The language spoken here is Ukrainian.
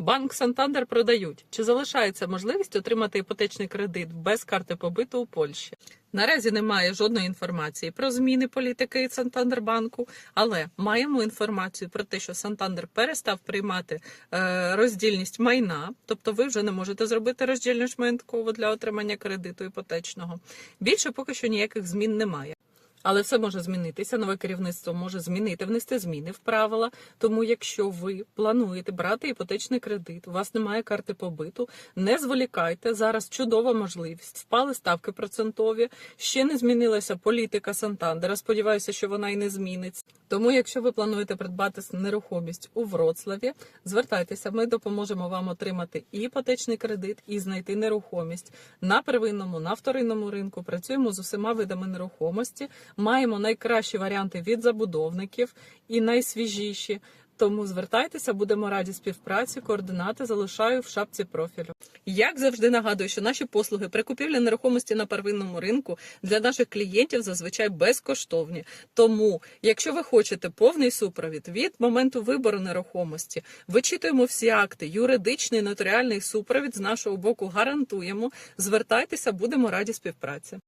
Банк Сантандер продають. Чи залишається можливість отримати іпотечний кредит без карти побиту у Польщі? Наразі немає жодної інформації про зміни політики Сантандербанку, але маємо інформацію про те, що Сантандер перестав приймати е, роздільність майна, тобто ви вже не можете зробити роздільність майнкову для отримання кредиту іпотечного. Більше поки що ніяких змін немає. Але все може змінитися. Нове керівництво може змінити, внести зміни в правила. Тому, якщо ви плануєте брати іпотечний кредит, у вас немає карти побиту, не зволікайте. Зараз чудова можливість. Впали ставки процентові. Ще не змінилася політика Сантандера. Сподіваюся, що вона і не зміниться. Тому, якщо ви плануєте придбати нерухомість у Вроцлаві, звертайтеся. Ми допоможемо вам отримати іпотечний кредит, і знайти нерухомість на первинному, на вторинному ринку. Працюємо з усіма видами нерухомості. Маємо найкращі варіанти від забудовників і найсвіжіші. Тому звертайтеся, будемо раді співпраці. Координати залишаю в шапці профілю. Як завжди нагадую, що наші послуги при купівлі нерухомості на первинному ринку для наших клієнтів зазвичай безкоштовні. Тому, якщо ви хочете повний супровід від моменту вибору нерухомості, вичитуємо всі акти, юридичний нотаріальний супровід з нашого боку гарантуємо. Звертайтеся, будемо раді співпраці.